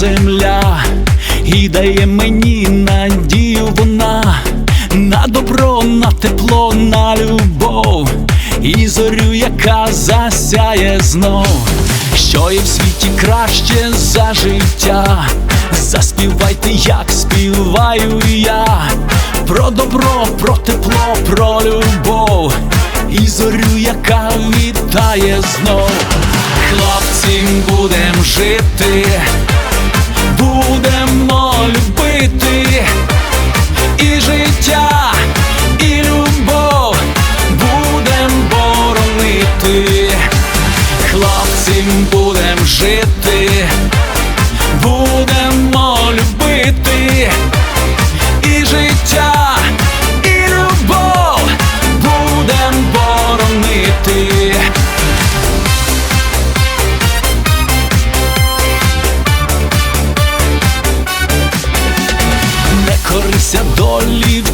земля, і дає мені надію вона на добро, на тепло, на любов, і зорю, яка засяє знов, що є в світі краще за життя. Заспівайте, як співаю я, про добро, про тепло, про любов, і зорю, яка вітає знов. Хлопці, будем жити, будемо любити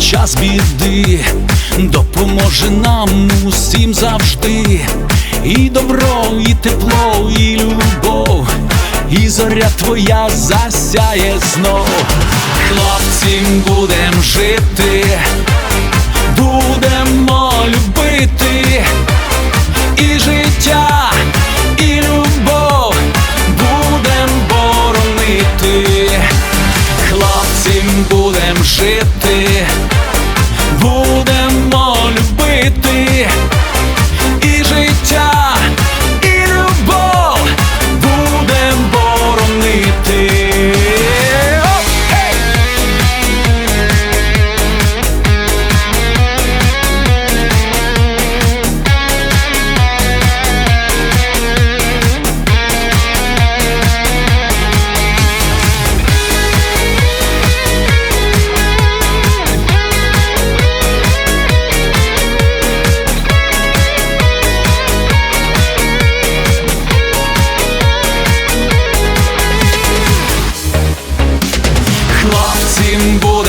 час біди, допоможе нам усім завжди. І добро, і тепло, і любов, і зоря твоя засяє знов. Хлопцям будем жити, будемо любити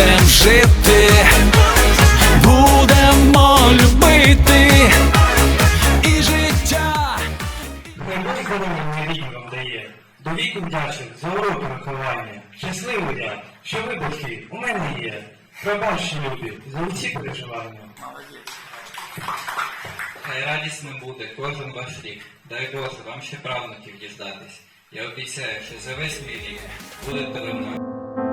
будем жити, будемо любити і життя. Найбільше задоволення рідні вам дає. До віку вдячний за уроки виховання. Щасливий я, що ви батьки у мене є. Пробачте, люди, за усі переживання. Хай радісним буде кожен ваш рік. Дай Боже вам ще правнуків діждатись. Я обіцяю, що за весь мій рік будете мною.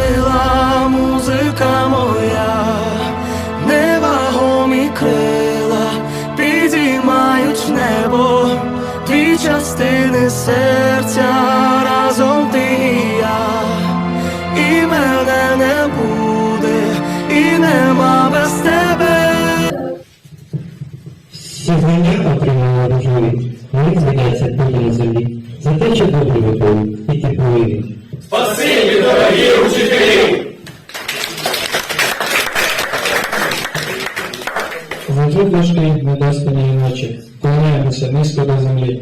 серця разом ти і я, і мене не буде, і нема без тебе. Всі знання отримали важливі, вони здається тут на землі. За те, що добре виховують і теплові. За труд важкий недоспані ночі, клоняємося низько до землі,